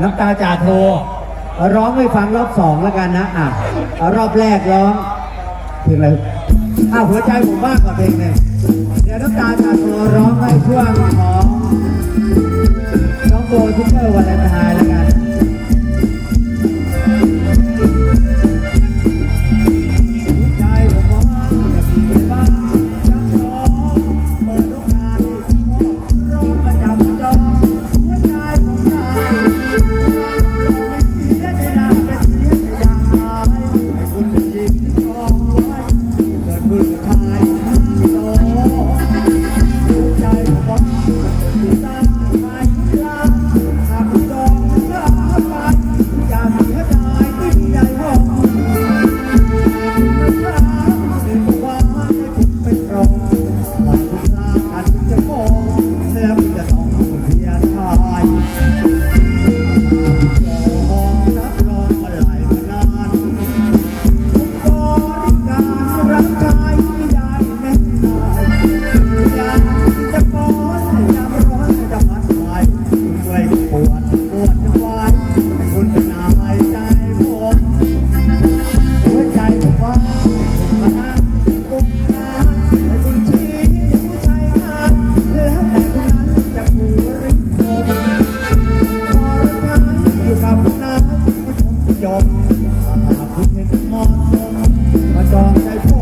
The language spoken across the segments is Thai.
น้ำตาจ่าโท ร้องให้ฟังรอบสองแล้วกันนะ อะเอารอบแรกร้องเพลงอะไรอ้าวหัวใจผมมากกว่าเพลงเลยเดี๋ยวน้ำตาจ่าโทร้องให้ช่วงของน้องโบทุกเปอร์วันอังคาร หั มยอมหากคุณเห็นเหมมาจองใจผม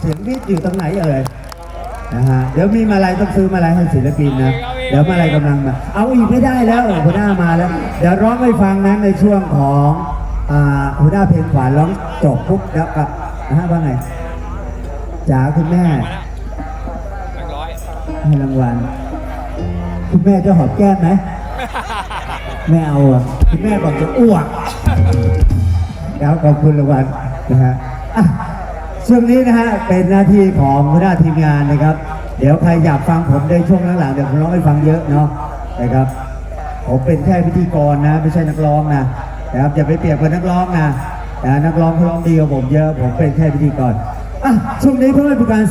เสียงวิทย์อยู่ตรงไหนเอ่ยนะฮะเดี๋ยวมีมาลัยต้องซื้อมาลัยให้ศิลปินนะเดี๋ยวมาลัยกำลังมาเอาอีกไม่ได้แล้วหัวหน้ามาแล้ว เดี๋ยวร้องให้ฟังนะในช่วงของหัวหน้าเพลงขวานร้องจบปุ๊บแล้วก็นะฮะว่าไงจ๋าคุณแม่ให้รางวัลคุณแม่จะหอมแก้มไหมไม่เอาอะคุณแม่บอกจะอ้วกแล้วขอบคุณรางวัลนะฮะ ช่วงนี้นะฮะเป็นหน้าที่ของหัวหน้าทีมงานนะครับ เดี๋ยวใครอยากฟังผมในช่วงหลังๆเดี๋ยวผมร้องให้ฟังเยอะเนาะนะครับ ผมเป็นแค่พิธีกรนะ ไม่ใช่นักร้องนะนะครับอย่าไปเปรียบกับนักร้องนะนะนักร้องเขาร้องดีกว่าผมเยอะผมเป็นแค่พิธีกรอะช่วงนี้เพื่อไม่เป็นการ